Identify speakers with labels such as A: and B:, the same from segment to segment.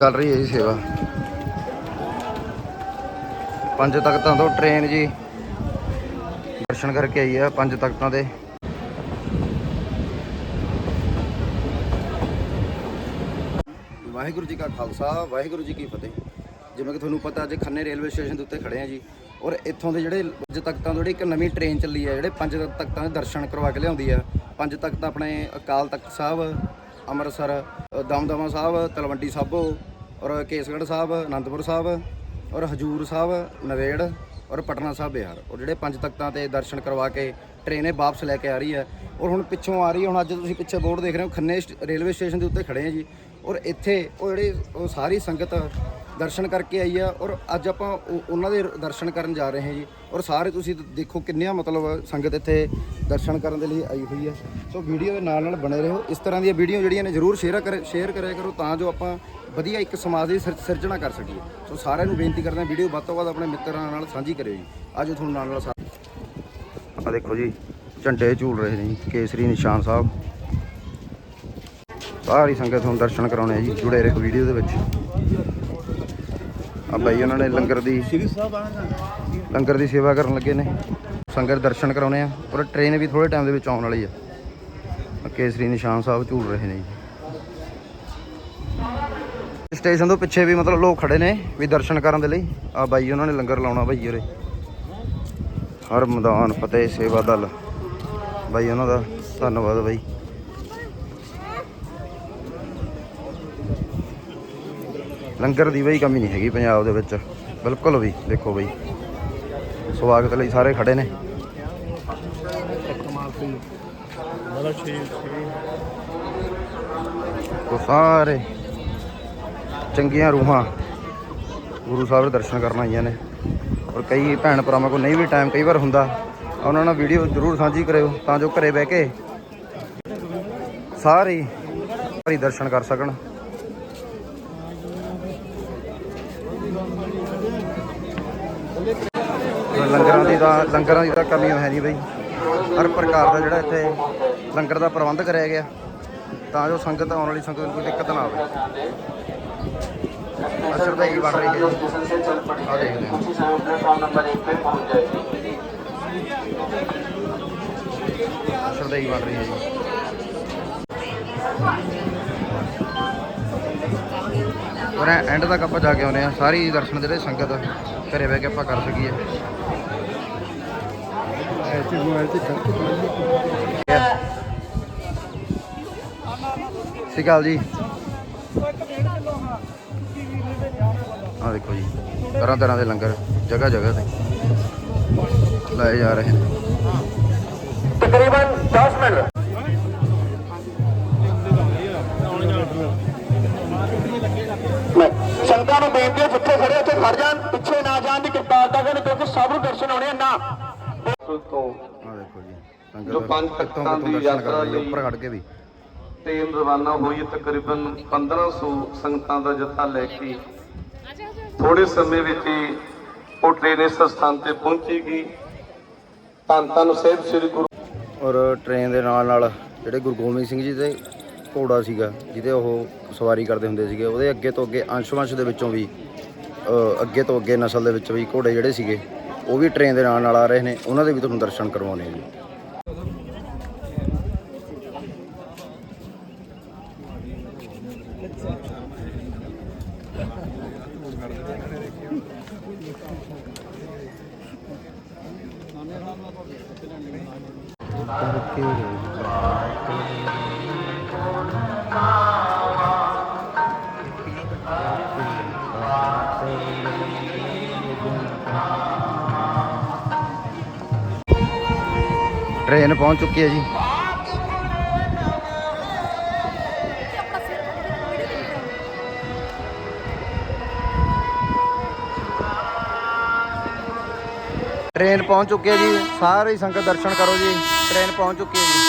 A: ਚੱਲ ਰਹੀ ਹੈ ਜੀ ਸੇਵਾ। ਪੰਜ ਤਖਤਾਂ ਤੋਂ ਟ੍ਰੇਨ ਜੀ। ਦਰਸ਼ਨ ਕਰਕੇ ਆਈ ਆ ਪੰਜ ਤਖਤਾਂ ਦੇ। ਵਾਹਿਗੁਰੂ ਜੀ ਕਾ ਖਾਲਸਾ, ਵਾਹਿਗੁਰੂ ਜੀ ਕੀ ਫਤਿਹ। ਜਿਵੇਂ ਕਿ ਤੁਹਾਨੂੰ ਪਤਾ ਅੱਜ ਖੰਨੇ ਰੇਲਵੇ ਸਟੇਸ਼ਨ ਦੇ ਉੱਤੇ ਖੜੇ ਆ ਜੀ। ਔਰ ਇੱਥੋਂ ਦੇ ਜਿਹੜੇ ਪੰਜ ਤਖਤਾਂ ਤੋਂ ਜਿਹੜੀ ਇੱਕ ਨਵੀਂ ਟ੍ਰੇਨ ਚੱਲੀ ਹੈ ਜਿਹੜੇ ਪੰਜ ਤਖਤਾਂ ਦੇ ਦਰਸ਼ਨ ਕਰਵਾ ਕੇ ਲਿਆਉਂਦੀ ਆ। ਪੰਜ ਤਖਤ ਆਪਣੇ ਅਕਾਲ ਤਖਤ ਸਾਹਿਬ ਅੰਮ੍ਰਿਤਸਰ, ਦਮਦਮਾ ਸਾਹਿਬ, ਤਲਵੰਡੀ ਸਾਬੋ ਔਰ ਕੇਸਗੜ੍ਹ ਸਾਹਿਬ, ਅਨੰਦਪੁਰ ਸਾਹਿਬ ਔਰ ਹਜੂਰ ਸਾਹਿਬ ਨਵੇੜ ਔਰ ਪਟਨਾ ਸਾਹਿਬ ਬਿਹਾਰ। ਔਰ ਜਿਹੜੇ ਪੰਜ ਤਖਤਾਂ ਤੇ ਦਰਸ਼ਨ ਕਰਵਾ ਕੇ ਟ੍ਰੇਨ ਇਹ ਵਾਪਸ ਲੈ ਕੇ ਆ ਰਹੀ ਹੈ, ਔਰ ਹੁਣ ਪਿੱਛੋਂ ਆ ਰਹੀ ਹੈ, ਹੁਣ ਅੱਜ ਤੁਸੀਂ ਪਿੱਛੇ ਬੋਰਡ ਦੇਖ ਰਹੇ ਹੋ, ਖੰਨੇ ਸਟ- ਰੇਲਵੇ ਸਟੇਸ਼ਨ ਦੇ ਉੱਤੇ ਖੜੇ ਆ ਜੀ। ਔਰ ਇੱਥੇ ਉਹ ਜਿਹੜੇ ਉਹ ਸਾਰੀ ਸੰਗਤ ਦਰਸ਼ਨ ਕਰਕੇ ਆਈ ਆ ਔਰ ਅੱਜ ਆਪਾਂ ਉਹ- ਉਹਨਾਂ ਦੇ ਦਰਸ਼ਨ ਕਰਨ ਜਾ ਰਹੇ ਹਾਂ ਜੀ। ਔਰ ਸਾਰੇ ਤੁਸੀਂ ਦੇਖੋ ਕਿੰਨੀਆਂ ਮਤਲਬ ਸੰਗਤ ਇੱਥੇ ਦਰਸ਼ਨ ਕਰਨ ਦੇ ਲਈ ਆਈ ਹੋਈ ਹੈ ਸੋ ਵੀਡੀਓ ਦੇ ਨਾਲ ਨਾਲ ਬਣੇ ਰਹੋ। ਇਸ ਤਰ੍ਹਾਂ ਦੀਆਂ ਵੀਡੀਓ ਜਿਹੜੀਆਂ ਨੇ ਜ਼ਰੂਰ ਸ਼ੇਅਰ ਕਰ ਸ਼ੇਅਰ ਕਰਿਆ ਕਰੋ ਤਾਂ ਜੋ ਆਪਾਂ ਵਧੀਆ ਇੱਕ ਸਮਾਜ ਦੀ ਸਿਰ- ਸਿਰਜਣਾ ਕਰ ਸਕੀਏ। ਸੋ ਸਾਰਿਆਂ ਨੂੰ ਬੇਨਤੀ ਕਰਦੇ ਹਾਂ ਵੀਡੀਓ ਵੱਧ ਤੋਂ ਵੱਧ ਆਪਣੇ ਮਿੱਤਰਾਂ ਨਾਲ ਸਾਂਝੀ ਕਰਿਓ ਜੀ। ਅੱਜ ਤੁਹਾਨੂੰ ਨਾਲ ਨਾਲ ਆ ਦੇਖੋ ਜੀ, ਝੰਡੇ ਝੂਲ ਰਹੇ ਨੇ ਜੀ, ਕੇਸਰੀ ਨਿਸ਼ਾਨ ਸਾਹਿਬ। ਸਾਰੀ ਸੰਗਤ ਨੂੰ ਦਰਸ਼ਨ ਕਰਾਉਣੇ ਆ ਜੀ, ਜੁੜੇ ਰਹੋ ਵੀਡੀਓ ਦੇ ਵਿੱਚ। ਆ ਬਾਈ ਉਹਨਾਂ ਨੇ ਲੰਗਰ ਦੀ ਲੰਗਰ ਦੀ ਸੇਵਾ ਕਰਨ ਲੱਗੇ ਨੇ। ਸੰਗਤ ਦਰਸ਼ਨ ਕਰਾਉਣੇ ਆ। ਔਰ ਟ੍ਰੇਨ ਵੀ ਥੋੜੇ ਟਾਈਮ ਦੇ ਵਿੱਚ ਆਉਣ ਵਾਲੀ ਆ। ਕੇਸਰੀ ਨਿਸ਼ਾਨ ਸਾਹਿਬ ਝੂਲ ਰਹੇ ਨੇ ਜੀ। ਸਟੇਸ਼ਨ ਤੋਂ ਪਿੱਛੇ ਵੀ ਮਤਲਬ ਲੋਕ ਖੜੇ ਨੇ ਵੀ ਦਰਸ਼ਨ ਕਰਨ ਦੇ ਲਈ। ਆ ਬਾਈ ਉਹਨਾਂ ਨੇ ਲੰਗਰ ਲਾਉਣਾ ਬਾਈ ਉਰੇ। ਹਰ ਮੈਦਾਨ ਫਤਿਹ ਸੇਵਾ ਦਲ। ਬਾਈ ਉਹਨਾਂ ਦਾ ਧੰਨਵਾਦ ਬਾਈ। ਲੰਗਰ ਦੀ ਬਈ ਕਮੀ ਨਹੀਂ ਹੈਗੀ ਪੰਜਾਬ ਦੇ ਵਿੱਚ। ਬਿਲਕੁਲ ਵੀ, ਦੇਖੋ ਬਈ। ਸਵਾਗਤ ਲਈ ਸਾਰੇ ਖੜੇ ਨੇ। ਉਹ ਸਾਰੇ ਚੰਗੀਆਂ ਰੂਹਾਂ ਗੁਰੂ ਸਾਹਿਬ ਦੇ ਦਰਸ਼ਨ ਕਰਨ ਆਈਆਂ ਨੇ। ਔਰ ਕਈ ਭੈਣ ਭਰਾਵਾਂ ਕੋਲ ਨਹੀਂ ਵੀ ਟਾਈਮ ਕਈ ਵਾਰ ਹੁੰਦਾ। ਉਹਨਾਂ ਨਾਲ ਵੀਡੀਓ ਜ਼ਰੂਰ ਸਾਂਝੀ ਕਰਿਓ ਤਾਂ ਜੋ ਘਰੇ ਬਹਿ ਕੇ ਸਾਰੇ ਹੀ ਦਰਸ਼ਨ ਕਰ ਸਕਣ ਲੰਗਰਾਂ ਦੀ ਤਾਂ ਲੰਗਰਾਂ ਦੀ ਤਾਂ ਕਮੀ ਹੈ ਨਹੀਂ ਬਈ। ਹਰ ਪ੍ਰਕਾਰ ਦਾ ਜਿਹੜਾ ਇੱਥੇ ਲੰਗਰ ਦਾ ਪ੍ਰਬੰਧ ਕਰਿਆ ਗਿਆ। ਤਾਂ ਜੋ ਸੰਗਤ ਆਉਣ ਵਾਲੀ ਸੰਗਤ ਨੂੰ ਕੋਈ ਦਿੱਕਤ ਨਾ ਆਵੇ। ਅਸਰ ਤਾਂ ਬਣ ਰਹੀ ਹੈ। ਆ ਦੇਖਦੇ ਹਾਂ। ਅਸਰ ਤਾਂ ਹੀ ਬਣ ਰਹੀ ਹੈ ਜੀ। ਔਰ ਐਂਡ ਤੱਕ ਆਪਾਂ ਜਾ ਕੇ ਆਉਨੇ ਆ ਸਾਰੀ ਦਰਸ਼ਨ ਜਿਹੜੇ ਸੰਗਤ ਘਰੇ ਬਹਿ ਕੇ ਆਪਾਂ ਕਰ ਸਕੀਏ। ਸਤਿ ਸ਼੍ਰੀ ਅਕਾਲ ਜੀ। ਆ ਦੇਖੋ ਜੀ, ਤਰ੍ਹਾਂ ਤਰ੍ਹਾਂ ਦੇ ਲੰਗਰ, ਜਗ੍ਹਾ ਜਗ੍ਹਾ ਤੇ ਲਾਏ ਜਾ ਰਹੇ ਨੇ।
B: ਤਕਰੀਬਨ 10 ਮਿੰਟ। ਮੈਂ ਸੰਗਤਾਂ ਨੂੰ ਬੇਨਤੀ ਹੈ, ਜਿੱਥੇ ਖੜੇ ਉੱਥੇ ਖੜ ਜਾਣ, ਪਿੱਛੇ ਨਾ ਜਾਣ ਦੀ ਕਿਰਪਾਲਤਾ ਕਰਨ, ਕਿਉਂਕਿ ਸਭ ਨੂੰ ਦਰਸ਼ਨ ਆਉਣੇ ਨਾ। ਤੋਂ
A: ਆ ਦੇਖੋ ਜੀ
B: ਪੰਜ ਤਖ਼ਤਾਂ ਦੀ ਯਾਤਰਾ ਲਈ
A: ਉੱਪਰ ਖੜ ਕੇ ਵੀ।
B: ਟ੍ਰੇਨ ਰਵਾਨਾ ਹੋਈ ਤਕਰੀਬਨ 1500 ਸੰਗਤਾਂ ਦਾ ਜੱਥਾ ਲੈ ਕੇ ਥੋੜੇ ਸਮੇਂ ਵਿੱਚ ਹੀ ਉਹ ਟ੍ਰੇਨ ਇਸ ਸਥਾਨ ਤੇ ਪਹੁੰਚੇਗੀ ਧੰਨ ਧੰਨ ਸਾਹਿਬ ਸ੍ਰੀ ਗੁਰੂ
A: ਔਰ ਟ੍ਰੇਨ ਦੇ ਨਾਲ ਨਾਲ ਜਿਹੜੇ ਗੁਰੂ ਗੋਬਿੰਦ ਸਿੰਘ ਜੀ ਦੇ ਘੋੜਾ ਸੀਗਾ ਜਿਹਦੇ ਉਹ ਸਵਾਰੀ ਕਰਦੇ ਹੁੰਦੇ ਸੀਗੇ ਉਹਦੇ ਅੱਗੇ ਤੋਂ ਅੱਗੇ ਅੰਸ਼-ਵੰਸ਼ ਦੇ ਵਿੱਚੋਂ ਵੀ ਅੱਗੇ ਤੋਂ ਅੱਗੇ ਨਸਲ ਦੇ ਵਿੱਚ ਵੀ ਘੋੜੇ ਜਿਹੜੇ ਸੀਗੇ ਉਹ ਵੀ ਟ੍ਰੇਨ ਦੇ ਨਾਲ ਨਾਲ ਆ ਰਹੇ ਨੇ, ਉਹਨਾਂ ਦੇ ਵੀ ਤੁਹਾਨੂੰ ਦਰਸ਼ਨ ਕਰਵਾਉਣੇ ਆ ਜੀ। ਟ੍ਰੇਨ ਪਹੁੰਚ ਚੁੱਕੀ ਹੈ ਜੀ। ਟ੍ਰੇਨ ਪਹੁੰਚ ਚੁੱਕੀ ਹੈ ਜੀ। ਸਾਰੀ ਸੰਗਤ ਦਰਸ਼ਨ ਕਰੋ ਜੀ। ਟ੍ਰੇਨ ਪਹੁੰਚ ਚੁੱਕੀ ਹੈ ਜੀ।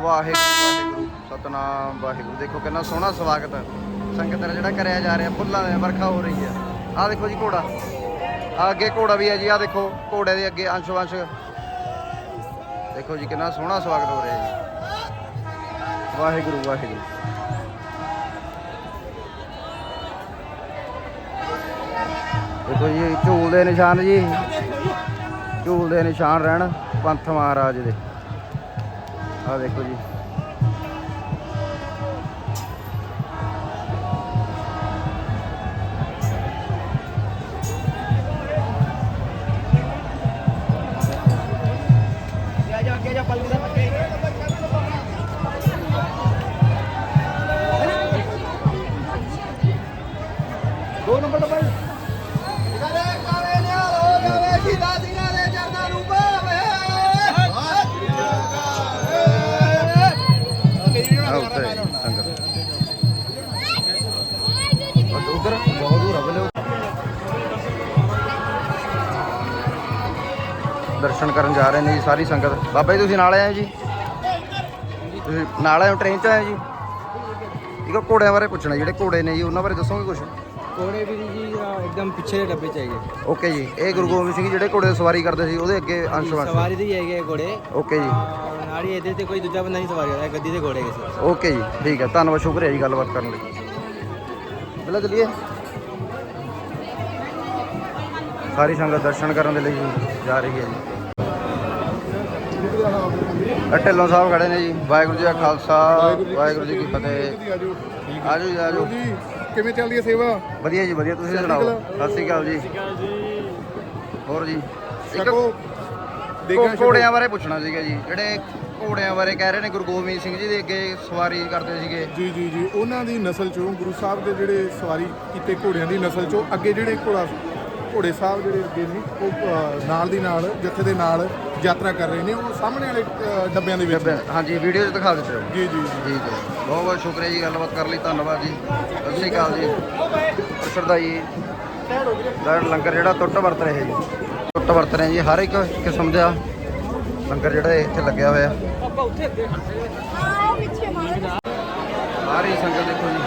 A: ਵਾਹਿਗੁਰੂ ਵਾਹਿਗੁਰੂ। ਸਤਨਾਮ, ਵਾਹਿਗੁਰੂ। ਦੇਖੋ ਕਿੰਨਾ ਸੋਹਣਾ ਸਵਾਗਤ ਹੈ। ਸੰਗਤ ਦਾ ਜਿਹੜਾ ਕਰਿਆ ਜਾ ਰਿਹਾ, ਫੁੱਲਾਂ ਦੇ ਵਰਖਾ ਹੋ ਰਹੀ ਹੈ। ਆਹ ਦੇਖੋ ਜੀ ਘੋੜਾ। ਅੱਗੇ ਘੋੜਾ ਵੀ ਹੈ ਜੀ ਆ ਦੇਖੋ, ਘੋੜੇ ਦੇ ਅੱਗੇ ਅੰਸ਼ ਵੰਸ਼। ਦੇਖੋ ਜੀ, ਕਿੰਨਾ ਸੋਹਣਾ ਸਵਾਗਤ ਹੋ ਰਿਹਾ ਜੀ। ਵਾਹਿਗੁਰੂ ਵਾਹਿਗੁਰੂ। ਦੇਖੋ ਜੀ ਝੂਲ ਦੇ ਨਿਸ਼ਾਨ ਜੀ। ਝੂਲ ਦੇ ਨਿਸ਼ਾਨ ਰਹਿਣ ਪੰਥ ਮਹਾਰਾਜ ਦੇ। ਆ ਦੇਖੋ ਜੀ। ਦਰਸ਼ਨ ਕਰਨ ਜਾ ਰਹੇ ਨੇ ਜੀ ਸਾਰੀ ਸੰਗਤ। ਬਾਬਾ ਜੀ ਤੁਸੀਂ ਨਾਲ ਆਏ ਹੋ ਜੀ? ਤੁਸੀਂ ਨਾਲ ਆਏ ਹੋ ਟ੍ਰੇਨ 'ਚ ਆਏ ਹੋ ਜੀ? ਇੱਕ ਘੋੜਿਆਂ ਬਾਰੇ ਪੁੱਛਣਾ ਜਿਹੜੇ ਘੋੜੇ ਨੇ ਜੀ ਉਹਨਾਂ ਬਾਰੇ ਦੱਸੋਗੇ ਕੁਝ
C: ਕੋੜੇ ਵੀ ਜੀ ਇੱਕਦਮ ਪਿੱਛੇ ਦੇ ਡੱਬੇ ਚਾਹੀਏ
A: ਓਕੇ ਜੀ ਇਹ ਗੁਰੂ ਗੋਬਿੰਦ ਸਿੰਘ ਜਿਹੜੇ ਘੋੜੇ ਦੀ ਸਵਾਰੀ ਕਰਦੇ ਸੀ ਉਹਦੇ ਅੱਗੇ ਅੰਸ਼ਵਾਸ
C: ਸਵਾਰੀ ਦੇ ਹੀ ਹੈਗੇ ਘੋੜੇ।
A: ਓਕੇ ਜੀ।
C: ਨਾੜੀ ਇਹਦੇ ਤੇ ਕੋਈ ਦੂਜਾ ਬੰਦਾ ਨਹੀਂ ਸਵਾਰੀ ਕਰਦਾ ਗੱਦੀ ਦੇ ਘੋੜੇ ਕਿਸੇ
A: ਓਕੇ ਜੀ ਠੀਕ ਹੈ ਧੰਨਵਾਦ ਸ਼ੁਕਰੀਆ ਜੀ ਗੱਲਬਾਤ ਕਰਨ ਲਈ। ਚਲੋ ਚਲੀਏ। ਸਾਰੀ ਸੰਗਤ ਦਰਸ਼ਨ ਕਰਨ ਦੇ ਲਈ ਜਾ ਰਹੀ ਹੈ ਜੀ। ਢਿੱਲੋਂ ਸਾਹਿਬ ਖੜੇ ਨੇ ਜੀ। ਵਾਹਿਗੁਰੂ ਜੀ ਕਾ ਖਾਲਸਾ ਵਾਹਿਗੁਰੂ ਜੀ ਕੀ ਫਤਿਹ। ਆਜੋ ਜੀ ਆਜੋ।
D: ਜੀ ਕਿਵੇਂ ਚੱਲਦੀ ਹੈ ਸੇਵਾ?
A: ਵਧੀਆ ਜੀ ਵਧੀਆ। ਤੁਸੀਂ ਸੁਣਾਓ? ਸਤਿ ਸ਼੍ਰੀ ਅਕਾਲ ਜੀ। ਹੋਰ ਜੀ। ਘੋ- ਘੋੜਿਆਂ ਬਾਰੇ ਪੁੱਛਣਾ ਸੀਗਾ ਜੀ। ਜਿਹੜੇ ਘੋੜਿਆਂ ਬਾਰੇ ਕਹਿ ਰਹੇ ਨੇ ਗੁਰੂ ਗੋਬਿੰਦ ਸਿੰਘ ਜੀ ਦੇ ਅੱਗੇ ਸਵਾਰੀ ਕਰਦੇ ਸੀਗੇ।
D: ਜੀ ਜੀ ਜੀ। ਉਹਨਾਂ ਦੀ ਨਸਲ ਚੋਂ ਗੁਰੂ ਸਾਹਿਬ ਦੇ ਜਿਹੜੇ ਸਵਾਰੀ ਕੀਤੇ ਘੋੜਿਆਂ ਦੀ ਨਸਲ ਚੋਂ ਅੱਗੇ ਜਿਹੜੇ ਘੋੜਾ ਘੋੜੇ ਸਾਹਿਬ ਜਿਹੜੇ ਅੱਗੇ ਨੇ ਉਹ ਅ, ਨਾਲ ਦੀ ਨਾਲ ਜੱਥੇ ਦੇ ਨਾਲ ਯਾਤਰਾ ਕਰ ਰਹੇ ਨੇ। ਉਹ ਸਾਹਮਣੇ ਵਾਲੇ ਅ, ਡੱਬਿਆਂ ਦੇ ਵਿੱਚ ਨੇ।
A: ਹਾਂਜੀ ਵੀਡੀਓ 'ਚ ਦਿਖਾ ਦਿੱਤੇ ਹੋ।
D: ਜੀ ਜੀ ਜੀ।
A: ਠੀਕ ਹੈ। ਬਹੁਤ ਬਹੁਤ ਸ਼ੁਕਰੀਆ ਜੀ ਗੱਲਬਾਤ ਕਰਨ ਲਈ ਧੰਨਵਾਦ ਜੀ। ਸਤਿ ਸ਼੍ਰੀ ਅਕਾਲ ਜੀ। ਜੀ ਦਾ ਲੰਗਰ ਜਿਹੜਾ ਟੁੱਟ ਵਰਤ ਰਹੇ ਜੀ। ਟੁੱਟ ਵਰਤ ਰਹੇ ਜੀ ਹਰ ਇੱਕ ਕਿਸਮ ਦਾ ਲੰਗਰ ਜਿਹੜਾ ਇੱਥੇ ਲੱਗਿਆ ਹੋਇਆ। ਸਾਰੀ ਸੰਗਤ ਦੇਖੋ ਜੀ।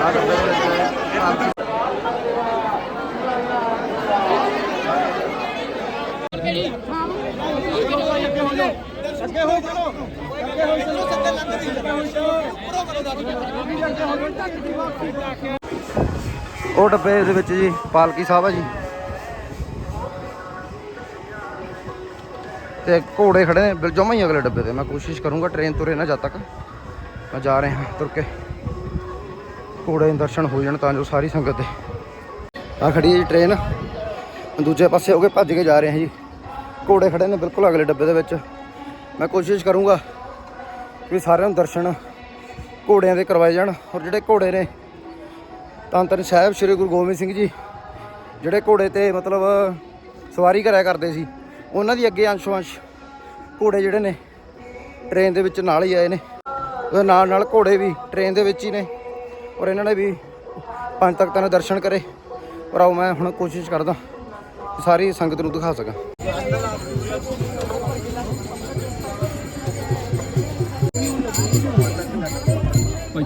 A: ਆਹ ਡੱਬੇ ਦੇ ਵਿੱਚ ਆਰਤੀ ਉਹ ਡੱਬੇ ਦੇ ਵਿੱਚ ਜੀ, ਪਾਲਕੀ ਸਾਹਿਬ ਆ ਜੀ। ਤੇ ਘੋੜੇ ਖੜੇ ਨੇ। ਬਿਲ ਜਮਾ ਹੀ ਅਗਲੇ ਡੱਬੇ ਤੇ। ਮੈਂ ਕੋਸ਼ਿਸ਼ ਕਰੂੰਗਾ ਟ੍ਰੇਨ ਤੁਰੇ ਨਾ ਜਦ ਤੱਕ। ਮੈਂ ਜਾ ਰਿਹਾ ਤੁਰ ਕੇ। ਘੋੜੇ ਦੇ ਦਰਸ਼ਨ ਹੋ ਜਾਣ ਤਾਂ ਜੋ ਸਾਰੀ ਸੰਗਤ ਦੇ। ਆ ਖੜੀ ਹੈ ਜੀ ਟ੍ਰੇਨ। ਦੂਜੇ ਪਾਸੇ ਹੋ ਕੇ ਭੱਜ ਕੇ ਜਾ ਰਹੇ ਹਾਂ ਜੀ। ਘੋੜੇ ਖੜੇ ਨੇ ਬਿਲਕੁਲ ਅਗਲੇ ਡੱਬੇ ਦੇ ਵਿੱਚ। ਮੈਂ ਕੋਸ਼ਿਸ਼ ਕਰੂੰਗਾ ਵੀ ਸਾਰਿਆਂ ਨੂੰ ਦਰਸ਼ਨ ਘੋੜਿਆਂ ਦੇ ਕਰਵਾਏ ਜਾਣ ਔਰ ਜਿਹੜੇ ਘੋੜੇ ਨੇ, ਤਾਂ ਧੰਨ ਸਾਹਿਬ ਸ੍ਰੀ ਗੁਰੂ ਗੋਬਿੰਦ ਸਿੰਘ ਜੀ, ਜਿਹੜੇ ਘੋੜੇ ਤੇ ਮਤਲਬ ਸਵਾਰੀ ਕਰਿਆ ਕਰਦੇ ਸੀ, ਉਹਨਾਂ ਦੀ ਅੱਗੇ ਅੰਸ਼-ਅੰਸ਼ ਘੋੜੇ ਜਿਹੜੇ ਨੇ ਟ੍ਰੇਨ ਦੇ ਵਿੱਚ ਨਾਲ ਹੀ ਆਏ ਨੇ। ਉਹਦੇ ਨਾਲ ਨਾਲ ਘੋੜੇ ਵੀ ਟ੍ਰੇਨ ਦੇ ਵਿੱਚ ਹੀ ਨੇ ਔਰ ਇਹਨਾਂ ਨੇ ਵੀ ਪੰਜ ਤਖਤਾਂ ਦੇ ਦਰਸ਼ਨ ਕਰੇ। ਔਰ ਆਓ ਮੈਂ ਹੁਣ ਕੋਸ਼ਿਸ਼ ਕਰਦਾ ਸਾਰੀ ਸੰਗਤ ਨੂੰ ਦਿਖਾ ਸਕਾਂ।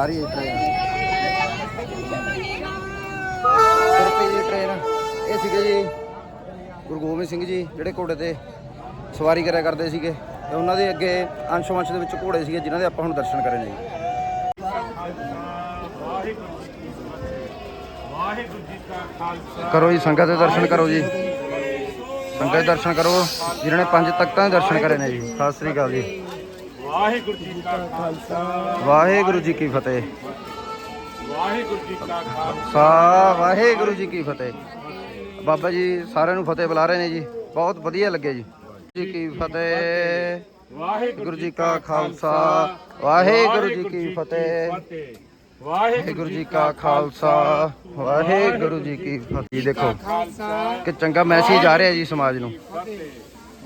A: ਜਾ ਰਹੀ ਟ੍ਰੇਨ ਤੁਰ ਪਈ ਟ੍ਰੇਨ ਇਹ ਸੀਗੇ ਜੀ ਗੁਰੂ ਗੋਬਿੰਦ ਸਿੰਘ ਜੀ, ਜਿਹੜੇ ਘੋੜੇ ਤੇ ਸਵਾਰੀ ਕਰਿਆ ਕਰਦੇ ਸੀਗੇ। ਤੇ ਉਹਨਾਂ ਦੇ ਅੱਗੇ ਅੰਸ਼ ਵੰਸ਼ ਦੇ ਵਿੱਚ ਘੋੜੇ ਸੀਗੇ, ਜਿਨ੍ਹਾਂ ਦੇ ਆਪਾਂ ਹੁਣ ਦਰਸ਼ਨ ਕਰੇ ਨੇ। ਕਰੋ ਜੀ, ਸੰਗਤ ਦੇ ਦਰਸ਼ਨ ਕਰੋ ਜੀ। ਸੰਗਤ ਦੇ ਦਰਸ਼ਨ ਕਰੋ। ਜਿਨ੍ਹਾਂ ਨੇ ਪੰਜ ਤਖਤਾਂ ਦੇ ਦਰਸ਼ਨ ਕਰੇ ਨੇ ਜੀ। ਸਤਿ ਸ੍ਰੀ ਅਕਾਲ ਜੀ।
D: ਵਾਹਿਗੁਰੂ ਜੀ ਕਾ ਖਾਲਸਾ।
A: ਵਾਹਿਗੁਰੂ ਜੀ ਕੀ ਫਤਿਹ।
D: ਵਾਹਿਗੁਰੂ ਜੀ ਕਾ ਖਾਲਸਾ।
A: ਵਾਹਿਗੁਰੂ ਜੀ ਕੀ ਫਤਿਹ। ਬਾਬਾ ਜੀ ਸਾਰਿਆਂ ਨੂੰ ਫਤਿਹ ਬੁਲਾ ਰਹੇ ਨੇ ਜੀ। ਬਹੁਤ ਵਧੀਆ ਲੱਗਿਆ ਜੀ। ਜੀ ਕੀ ਫਤਿਹ। ਵਾਹਿਗੁਰੂ ਜੀ ਕਾ ਖਾਲਸਾ। ਵਾਹਿਗੁਰੂ ਜੀ ਕੀ ਫਤਿਹ। ਵਾਹਿਗੁਰੂ ਜੀ ਕਾ ਖਾਲਸਾ। ਵਾਹਿਗੁਰੂ ਜੀ ਕੀ ਫਤਿਹ। ਦੇਖੋ ਕਿ ਚੰਗਾ ਮੈਸੇਜ ਆ ਰਿਹਾ ਜੀ ਸਮਾਜ ਨੂੰ।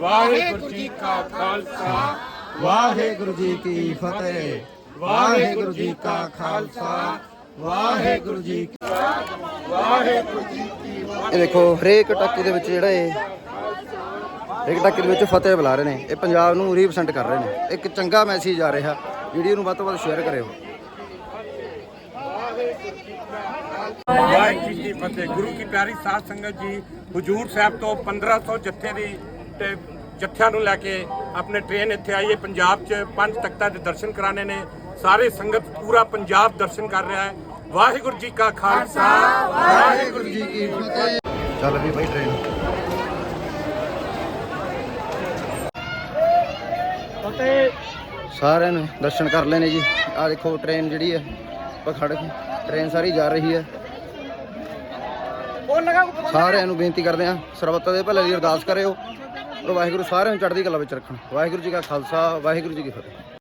E: ਵਾਹਿਗੁਰੂ ਜੀ ਕਾ ਖਾਲਸਾ।
A: ਵਾਹਿਗੁਰੂ ਜੀ ਕੀ ਫਤਿਹ। ਵਾਹਿਗੁਰੂ ਜੀ ਕਾ ਖਾਲਸਾ। ਵਾਹਿਗੁਰੂ ਜੀ ਕੀ ਇਹ ਦੇਖੋ ਹਰੇਕ ਟੱਕੀ ਦੇ ਵਿੱਚ ਜਿਹੜਾ ਇਹ ਹਰੇਕ ਟੱਕੀ ਦੇ ਵਿੱਚ ਫਤਿਹ ਬੁਲਾ ਰਹੇ ਨੇ। ਇਹ ਪੰਜਾਬ ਨੂੰ ਰੀਪ੍ਰੈਜ਼ੈਂਟ ਕਰ ਰਹੇ ਨੇ। ਇੱਕ ਚੰਗਾ ਮੈਸੇਜ ਆ ਰਿਹਾ। ਵੀਡੀਓ ਨੂੰ ਵੱਧ ਤੋਂ ਵੱਧ ਸ਼ੇਅਰ ਕਰਿਓ।
E: ਵਾਹਿਗੁਰੂ ਜੀ ਕੀ ਫਤਿਹ। ਗੁਰੂ ਕੀ ਪਿਆਰੀ ਸਾਧ ਸੰਗਤ ਜੀ ਹਜੂਰ ਸਾਹਿਬ ਤੋਂ 1500 ਜੱਥੇ ਦੀ ਤੇ ਜੱਥਿਆਂ ਨੂੰ ਲੈ ਕੇ ਆਪਣੇ ਟ੍ਰੇਨ ਇੱਥੇ ਆਈ ਹੈ। ਪੰਜਾਬ 'ਚ ਪੰਜ ਤਖਤਾਂ ਦੇ ਦਰਸ਼ਨ ਕਰਾਣੇ ਨੇ। ਸਾਰੇ ਸੰਗਤ ਪੂਰਾ ਪੰਜਾਬ ਦਰਸ਼ਨ ਕਰ ਰਿਹਾ ਹੈ। ਵਾਹਿਗੁਰੂ ਜੀ ਕਾ ਖਾਲਸਾ। ਵਾਹਿਗੁਰੂ
A: ਜੀ ਕੀ ਫਤਿਹ। ਚੱਲ ਵੀ ਬਾਈ ਟ੍ਰੇਨ ਸਾਰਿਆਂ ਨੇ ਦਰਸ਼ਨ ਕਰ ਲਏ ਨੇ ਜੀ। ਆ ਦੇਖੋ ਟ੍ਰੇਨ ਜਿਹੜੀ ਹੈ ਆਪਾਂ ਖੜ ਕੇ। ਟ੍ਰੇਨ ਸਾਰੀ ਜਾ ਰਹੀ ਹੈ। ਸਾਰਿਆਂ ਨੂੰ ਬੇਨਤੀ ਕਰਦੇ ਆ ਸਰਬੱਤ ਦੇ ਭਲੇ ਦੀ ਅਰਦਾਸ ਕਰਿਓ। ਔਰ ਵਾਹਿਗੁਰੂ, ਸਾਰਿਆਂ ਨੂੰ ਚੜ੍ਹਦੀ ਕਲਾ ਵਿੱਚ ਰੱਖਣ। ਵਾਹਿਗੁਰੂ ਜੀ ਕਾ ਖਾਲਸਾ, ਵਾਹਿਗੁਰੂ ਜੀ ਕੀ ਫਤਿਹ।